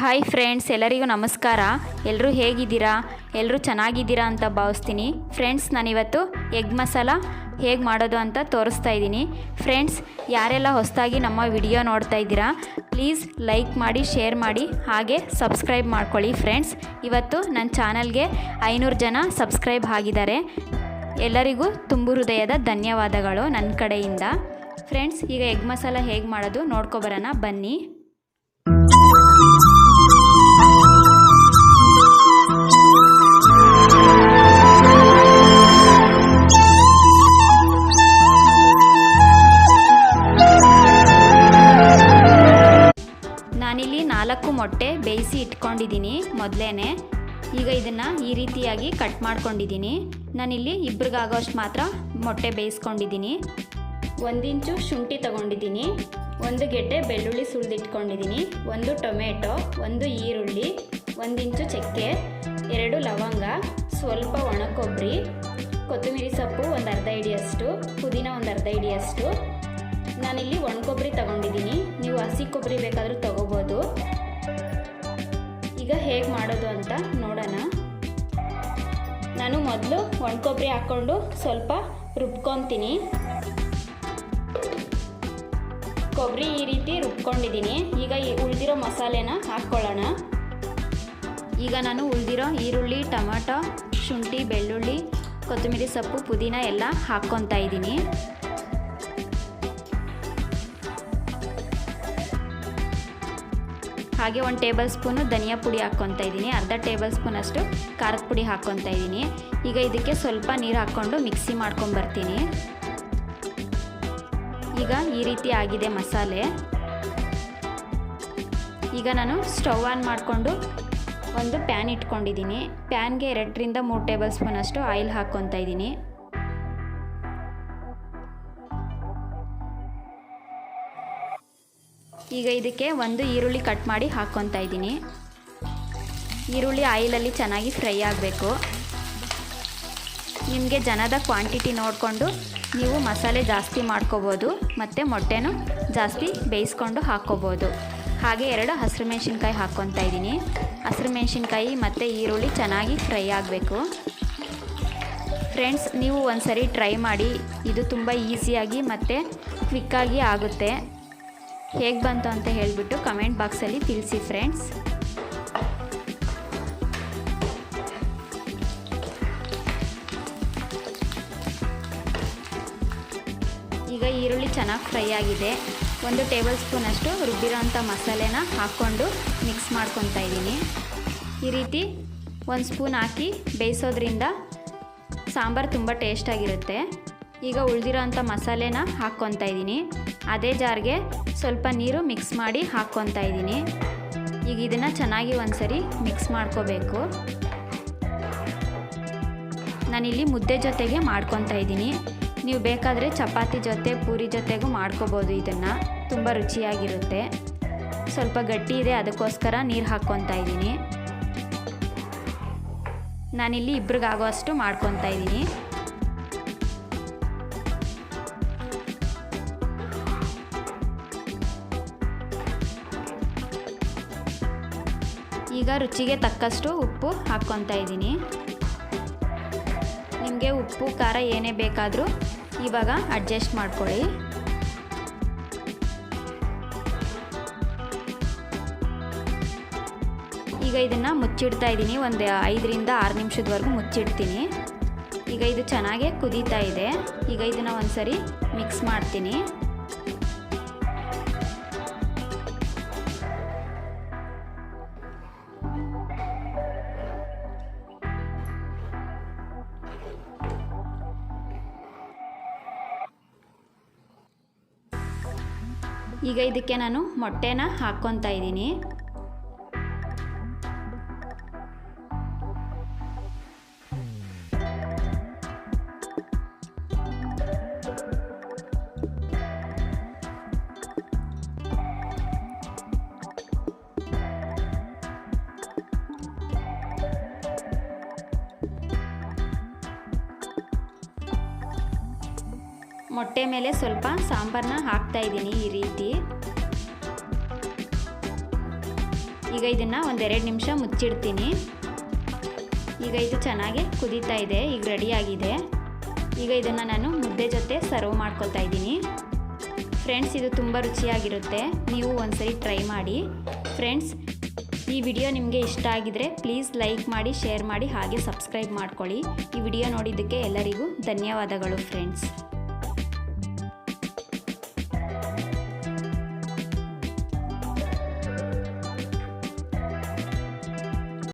Hi friends ಎಲ್ಲರಿಗೂ ನಮಸ್ಕಾರ. ಎಲ್ಲರೂ ಹೇಗಿದ್ದೀರಾ? ಎಲ್ಲರೂ ಚೆನ್ನಾಗಿದ್ದೀರಾ ಅಂತ ಭಾವಿಸ್ತೀನಿ. ಫ್ರೆಂಡ್ಸ್ ನಾನಿವತ್ತು ಎಗ್ ಮಸಾಲ ಹೇಗೆ ಮಾಡೋದು ಅಂತ ತೋರಿಸ್ತಾ ಇದ್ದೀನಿ. ಫ್ರೆಂಡ್ಸ್ ಯಾರೆಲ್ಲ ಹೊಸದಾಗಿ ನಮ್ಮ ವಿಡಿಯೋ ನೋಡ್ತಾ ಇದ್ದೀರಾ ಪ್ಲೀಸ್ ಲೈಕ್ ಮಾಡಿ ಶೇರ್ ಮಾಡಿ, ಹಾಗೆ ಸಬ್ಸ್ಕ್ರೈಬ್ ಮಾಡ್ಕೊಳ್ಳಿ ಫ್ರೆಂಡ್ಸ್ ಇವತ್ತು ನನ್ನ ಚಾನಲ್ಗೆ ಐನೂರು ಜನ ಸಬ್ಸ್ಕ್ರೈಬ್ ಆಗಿದ್ದಾರೆ. ಎಲ್ಲರಿಗೂ ತುಂಬು ಹೃದಯದ ಧನ್ಯವಾದಗಳು ನನ್ನ ಕಡೆಯಿಂದ. ಫ್ರೆಂಡ್ಸ್ ಈಗ ಎಗ್ ಮಸಾಲ ಹೇಗೆ ಮಾಡೋದು ನೋಡ್ಕೊಬರೋಣ ಬನ್ನಿ. ನಾಲ್ಕು ಮೊಟ್ಟೆ ಬೇಯಿಸಿ ಇಟ್ಕೊಂಡಿದ್ದೀನಿ ಮೊದಲೇ ಈಗ ಇದನ್ನು ಈ ರೀತಿಯಾಗಿ ಕಟ್ ಮಾಡ್ಕೊಂಡಿದ್ದೀನಿ. ನಾನಿಲ್ಲಿ ಇಬ್ರಿಗಾಗೋಷ್ಟು ಮಾತ್ರ ಮೊಟ್ಟೆ ಬೇಯಿಸ್ಕೊಂಡಿದ್ದೀನಿ. ಒಂದಿಂಚು ಶುಂಠಿ ತಗೊಂಡಿದ್ದೀನಿ. ಒಂದು ಗೆಡ್ಡೆ ಬೆಳ್ಳುಳ್ಳಿ ಸುಳಿದಿಟ್ಕೊಂಡಿದ್ದೀನಿ. ಒಂದು ಟೊಮೆಟೊ, ಒಂದು ಈರುಳ್ಳಿ ಒಂದಿಂಚು ಚಕ್ಕೆ, ಎರಡು ಲವಂಗ, ಸ್ವಲ್ಪ ಒಣ ಕೊಬ್ಬರಿ ಕೊತ್ತಂಬರಿ ಸೊಪ್ಪು ಒಂದು ಅರ್ಧ ಹಿಡಿಯಷ್ಟು, ಪುದೀನ ಒಂದು ಅರ್ಧ ಹಿಡಿಯಷ್ಟು. ನಾನಿಲ್ಲಿ ಒಣ ಕೊಬ್ಬರಿ ತಗೊಂಡಿದ್ದೀನಿ. ನೀವು ಹಸಿ ಕೊಬ್ಬರಿ ಬೇಕಾದರೂ ಅಂತ ನೋಡೋಣ. ನಾನು ಮೊದಲು ಒಣ ಕೊಬ್ಬರಿ ಹಾಕ್ಕೊಂಡು ಸ್ವಲ್ಪ ರುಬ್ಕೊತೀನಿ. ಕೊಬ್ಬರಿ ಈ ರೀತಿ ರುಬ್ಕೊಂಡಿದ್ದೀನಿ. ಈಗ ಈ ಉಳಿದಿರೋ ಮಸಾಲೆನ ಹಾಕ್ಕೊಳ್ಳೋಣ. ಈಗ ನಾನು ಉಳಿದಿರೋ ಈರುಳ್ಳಿ, ಟೊಮಾಟೊ, ಶುಂಠಿ, ಬೆಳ್ಳುಳ್ಳಿ, ಕೊತ್ತಂಬರಿ ಸೊಪ್ಪು, ಪುದೀನ ಎಲ್ಲ ಹಾಕ್ಕೊತಾ ಇದ್ದೀನಿ. ಹಾಗೆ ಒಂದು ಟೇಬಲ್ ಸ್ಪೂನು ಧನಿಯಾ ಪುಡಿ ಹಾಕ್ಕೊತಾ ಇದ್ದೀನಿ. ಅರ್ಧ ಟೇಬಲ್ ಸ್ಪೂನಷ್ಟು ಖಾರದ ಪುಡಿ ಹಾಕ್ಕೊತಾ ಇದ್ದೀನಿ. ಈಗ ಇದಕ್ಕೆ ಸ್ವಲ್ಪ ನೀರು ಹಾಕ್ಕೊಂಡು ಮಿಕ್ಸಿ ಮಾಡ್ಕೊಂಬರ್ತೀನಿ ಈಗ ಈ ರೀತಿ ಆಗಿದೆ ಮಸಾಲೆ. ಈಗ ನಾನು ಸ್ಟವ್ ಆನ್ ಮಾಡಿಕೊಂಡು ಒಂದು ಪ್ಯಾನ್ ಇಟ್ಕೊಂಡಿದ್ದೀನಿ. ಪ್ಯಾನ್ಗೆ ಎರಡರಿಂದ ಮೂರು ಟೇಬಲ್ ಸ್ಪೂನಷ್ಟು ಆಯಿಲ್ ಹಾಕ್ಕೊತಾ ಇದ್ದೀನಿ. ಈಗ ಇದಕ್ಕೆ ಒಂದು ಈರುಳ್ಳಿ ಕಟ್ ಮಾಡಿ ಹಾಕ್ಕೊತಾ ಇದ್ದೀನಿ. ಈರುಳ್ಳಿ ಆಯಿಲಲ್ಲಿ ಚೆನ್ನಾಗಿ ಫ್ರೈ ಆಗಬೇಕು. ನಿಮಗೆ ಜನದ ಕ್ವಾಂಟಿಟಿ ನೋಡಿಕೊಂಡು ನೀವು ಮಸಾಲೆ ಜಾಸ್ತಿ ಮಾಡ್ಕೋಬೋದು ಮತ್ತು ಮೊಟ್ಟೆನೂ ಜಾಸ್ತಿ ಬೇಯಿಸ್ಕೊಂಡು ಹಾಕ್ಕೋಬೋದು. ಹಾಗೆ ಎರಡು ಹಸಿರು ಮೆಣಸಿನ್ಕಾಯಿ ಹಾಕ್ಕೊತಾ ಇದ್ದೀನಿ. ಹಸಿರು ಮೆಣಸಿನ್ಕಾಯಿ ಮತ್ತು ಈರುಳ್ಳಿ ಚೆನ್ನಾಗಿ ಫ್ರೈ ಆಗಬೇಕು. ಫ್ರೆಂಡ್ಸ್ ನೀವು ಒಂದು ಸರಿ ಟ್ರೈ ಮಾಡಿ. ಇದು ತುಂಬ ಈಸಿಯಾಗಿ ಮತ್ತು ಕ್ವಿಕ್ಕಾಗಿ ಆಗುತ್ತೆ. ಹೇಗೆ ಬಂತು ಅಂತ ಹೇಳಿಬಿಟ್ಟು ಕಮೆಂಟ್ ಬಾಕ್ಸಲ್ಲಿ ತಿಳಿಸಿ ಫ್ರೆಂಡ್ಸ್ ಈಗ ಈರುಳ್ಳಿ ಚೆನ್ನಾಗಿ ಫ್ರೈ ಆಗಿದೆ. ಒಂದು ಟೇಬಲ್ ಸ್ಪೂನಷ್ಟು ರುಬ್ಬಿರೋಂಥ ಮಸಾಲೆನ ಹಾಕ್ಕೊಂಡು ಮಿಕ್ಸ್ ಮಾಡ್ಕೊತಾ ಇದ್ದೀನಿ. ಈ ರೀತಿ ಒಂದು ಸ್ಪೂನ್ ಹಾಕಿ ಬೇಯಿಸೋದ್ರಿಂದ ಸಾಂಬಾರು ತುಂಬ ಟೇಸ್ಟಾಗಿರುತ್ತೆ ಈಗ ಉಳಿದಿರೋ ಅಂಥ ಮಸಾಲೆನ ಹಾಕ್ಕೊತಾ ಇದ್ದೀನಿ. ಅದೇ ಜಾರ್ಗೆ ಸ್ವಲ್ಪ ನೀರು ಮಿಕ್ಸ್ ಮಾಡಿ ಹಾಕ್ಕೊತಾ ಇದ್ದೀನಿ. ಈಗ ಇದನ್ನು ಚೆನ್ನಾಗಿ ಒಂದ್ಸರಿ ಮಿಕ್ಸ್ ಮಾಡ್ಕೋಬೇಕು. ನಾನಿಲ್ಲಿ ಮುದ್ದೆ ಜೊತೆಗೆ ಮಾಡ್ಕೊತಾ ಇದ್ದೀನಿ. ನೀವು ಬೇಕಾದರೆ ಚಪಾತಿ ಜೊತೆ, ಪೂರಿ ಜೊತೆಗೂ ಮಾಡ್ಕೋಬೋದು ಇದನ್ನು. ತುಂಬ ರುಚಿಯಾಗಿರುತ್ತೆ. ಸ್ವಲ್ಪ ಗಟ್ಟಿ ಇದೆ, ಅದಕ್ಕೋಸ್ಕರ ನೀರು ಹಾಕ್ಕೊತಾ ಇದ್ದೀನಿ. ನಾನಿಲ್ಲಿ ಇಬ್ರಿಗಾಗೋ ಅಷ್ಟು ಮಾಡ್ಕೊತಾ ಇದ್ದೀನಿ. ಈಗ ರುಚಿಗೆ ತಕ್ಕಷ್ಟು ಉಪ್ಪು ಹಾಕ್ಕೊತಾ ಇದ್ದೀನಿ. ನಿಮಗೆ ಉಪ್ಪು, ಖಾರ ಏನೇ ಬೇಕಾದರೂ ಇವಾಗ ಅಡ್ಜಸ್ಟ್ ಮಾಡ್ಕೊಳ್ಳಿ. ಈಗ ಇದನ್ನು ಮುಚ್ಚಿಡ್ತಾ ಇದ್ದೀನಿ, ಒಂದು ಐದರಿಂದ ಆರು ನಿಮಿಷದವರೆಗೂ ಮುಚ್ಚಿಡ್ತೀನಿ. ಈಗ ಇದು ಚೆನ್ನಾಗೇ ಕುದೀತಾ ಇದೆ. ಈಗ ಇದನ್ನು ಒಂದ್ಸರಿ ಮಿಕ್ಸ್ ಮಾಡ್ತೀನಿ. ಈಗ ಇದಕ್ಕೆ ನಾನು ಮೊಟ್ಟೆನ ಹಾಕ್ಕೊತಾ ಇದ್ದೀನಿ. ಮೊಟ್ಟೆ ಮೇಲೆ ಸ್ವಲ್ಪ ಸಾಂಬಾರನ್ನ ಹಾಕ್ತಾ ಇದ್ದೀನಿ ಈ ರೀತಿ. ಈಗ ಇದನ್ನು ಒಂದೆರಡು ನಿಮಿಷ ಮುಚ್ಚಿಡ್ತೀನಿ. ಈಗ ಇದು ಚೆನ್ನಾಗಿ ಕುದೀತಾ ಇದೆ, ಈಗ ರೆಡಿಯಾಗಿದೆ ಈಗ ಇದನ್ನು ನಾನು ಮುದ್ದೆ ಜೊತೆ ಸರ್ವ್ ಮಾಡ್ಕೊಳ್ತಾ ಇದ್ದೀನಿ. ಫ್ರೆಂಡ್ಸ್ ಇದು ತುಂಬ ರುಚಿಯಾಗಿರುತ್ತೆ. ನೀವು ಒಂದ್ಸರಿ ಟ್ರೈ ಮಾಡಿ. ಫ್ರೆಂಡ್ಸ್ ಈ ವಿಡಿಯೋ ನಿಮಗೆ ಇಷ್ಟ ಆಗಿದರೆ ಪ್ಲೀಸ್ ಲೈಕ್ ಮಾಡಿ ಶೇರ್ ಮಾಡಿ, ಹಾಗೆ ಸಬ್ಸ್ಕ್ರೈಬ್ ಮಾಡ್ಕೊಳ್ಳಿ. ಈ ವಿಡಿಯೋ ನೋಡಿದ್ದಕ್ಕೆ ಎಲ್ಲರಿಗೂ ಧನ್ಯವಾದಗಳು ಫ್ರೆಂಡ್ಸ್